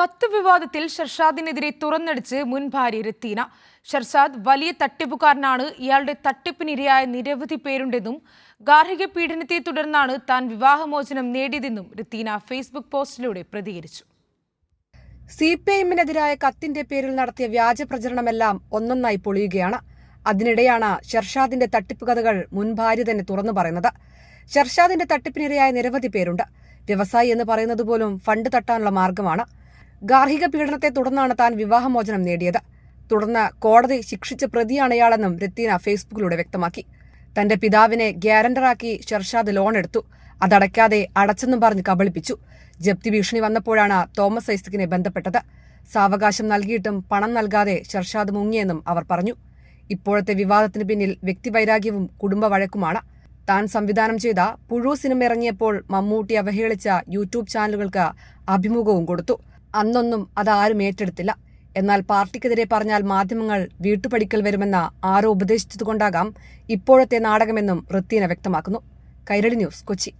കത്ത് വിവാദത്തിൽ ഷർഷാദിനെതിരെ തുറന്നടിച്ച് മുൻ ഭാര്യ രത്തീന. ഷർഷാദ് വലിയ തട്ടിപ്പുകാരനാണ്. ഇയാളുടെ തട്ടിപ്പിനിരയായ നിരവധി പേരുണ്ടെന്നും ഗാർഹിക പീഡനത്തെ തുടർന്നാണ് താൻ വിവാഹമോചനം നേടിയതെന്നും രത്തീന ഫേസ്ബുക്ക് പോസ്റ്റിലൂടെ പ്രതികരിച്ചു. സി പി എമ്മിനെതിരായ കത്തിന്റെ പേരിൽ നടത്തിയ വ്യാജ പ്രചരണമെല്ലാം ഒന്നൊന്നായി പൊളിയുകയാണ്. അതിനിടെയാണ് ഷർഷാദിന്റെ തട്ടിപ്പ് കഥകൾ മുൻ ഭാര്യ തന്നെ തുറന്നു പറയുന്നത്. ഷർഷാദിന്റെ തട്ടിപ്പിനിരയായ നിരവധി പേരുണ്ട്. വ്യവസായി എന്ന് പറയുന്നത് പോലും ഫണ്ട് തട്ടാനുള്ള മാർഗമാണ്. ഗാർഹിക പീഡനത്തെ തുടർന്നാണ് താൻ വിവാഹമോചനം നേടിയത്. തുടർന്ന് കോടതി ശിക്ഷിച്ച പ്രതിയാണ് ഇയാളെന്നും രത്തീന ഫേസ്ബുക്കിലൂടെ വ്യക്തമാക്കി. തന്റെ പിതാവിനെ ഗ്യാരണ്ടറാക്കി ഷർഷാദ് ലോൺ എടുത്തു. അതടയ്ക്കാതെ അടച്ചെന്നും പറഞ്ഞ് കബളിപ്പിച്ചു. ജപ്തി ഭീഷണി വന്നപ്പോഴാണ് തോമസ് ഐസക്കിനെ ബന്ധപ്പെട്ടത്. സാവകാശം നൽകിയിട്ടും പണം നൽകാതെ ഷർഷാദ് മുങ്ങിയെന്നും അവർ പറഞ്ഞു. ഇപ്പോഴത്തെ വിവാദത്തിന് പിന്നിൽ വ്യക്തിവൈരാഗ്യവും കുടുംബ വഴക്കുമാണ്. താൻ സംവിധാനം ചെയ്ത പുഴു സിനിമ ഇറങ്ങിയപ്പോൾ മമ്മൂട്ടി അവഹേളിച്ച യൂട്യൂബ് ചാനലുകൾക്ക് അഭിമുഖവും കൊടുത്തു. അന്നൊന്നും അതാരും ഏറ്റെടുത്തില്ല. എന്നാൽ പാർട്ടിക്കെതിരെ പറഞ്ഞാൽ മാധ്യമങ്ങൾ വീട്ടുപടിക്കൽ വരുമെന്ന ആരോ ഉപദേശിച്ചതുകൊണ്ടാകാം ഇപ്പോഴത്തെ നാടകമെന്നും ഋത്തീന വ്യക്തമാക്കുന്നു. കൈരളി ന്യൂസ് കൊച്ചി.